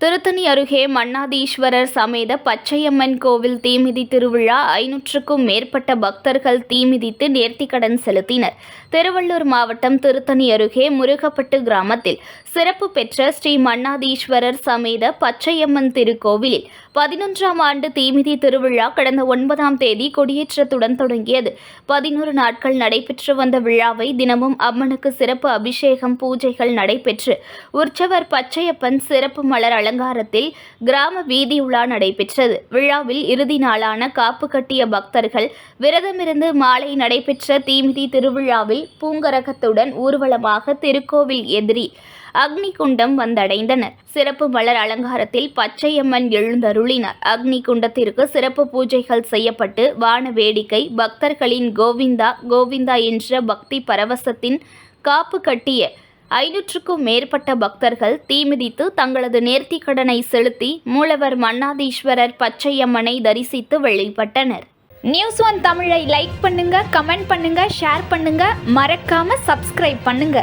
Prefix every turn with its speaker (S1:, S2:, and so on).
S1: திருத்தணி அருகே மன்னாதீஸ்வரர் சமேத பச்சையம்மன் கோவில் தீமிதி திருவிழா ஐநூற்றுக்கும் மேற்பட்ட பக்தர்கள் தீமிதித்து நேர்த்திக்கடன் செலுத்தினர். திருவள்ளூர் மாவட்டம் திருத்தணி அருகே முருகப்பட்டு கிராமத்தில் சிறப்பு பெற்ற ஸ்ரீ மன்னாதீஸ்வரர் சமேத பச்சையம்மன் திருக்கோவிலில் பதினொன்றாம் ஆண்டு தீமிதி திருவிழா கடந்த ஒன்பதாம் தேதி கொடியேற்றத்துடன் தொடங்கியது. பதினோரு நாட்கள் நடைபெற்று வந்த விழாவை தினமும் அம்மனுக்கு சிறப்பு அபிஷேகம் பூஜைகள் நடைபெற்று உற்சவர் பச்சையப்பன் சிறப்பு மலர் அலங்காரத்தில் கிராம வீதி உலா நடைபெற்றது. விழாவில் இறுதி நாளான காப்பு கட்டிய பக்தர்கள் விரதமிருந்து மாலை நடைபெற்ற தீமிதி திருவிழாவில் பூங்கரகத்துடன் ஊர்வலமாக திருக்கோவில் எதிரி அக்னி குண்டம் வந்தடைந்தனர். சிறப்பு மலர் அலங்காரத்தில் பச்சையம்மன் எழுந்தருளினார். அக்னி குண்டத்திற்கு சிறப்பு பூஜைகள் செய்யப்பட்டு வான வேடிக்கை பக்தர்களின் கோவிந்தா கோவிந்தா என்ற பக்தி பரவசத்தின் காப்பு கட்டிய ஐநூற்றுக்கும் மேற்பட்ட பக்தர்கள் தீமிதித்து தங்களது நேர்த்திக்கடனை செலுத்தி மூலவர் மன்னாதீஸ்வரர் பச்சையம்மனை தரிசித்து வெளிப்பட்டனர்.
S2: நியூஸ் ஒன் தமிழை லைக் பண்ணுங்க கமெண்ட் பண்ணுங்க ஷேர் பண்ணுங்க. மறக்காம சப்ஸ்கிரைப் பண்ணுங்க.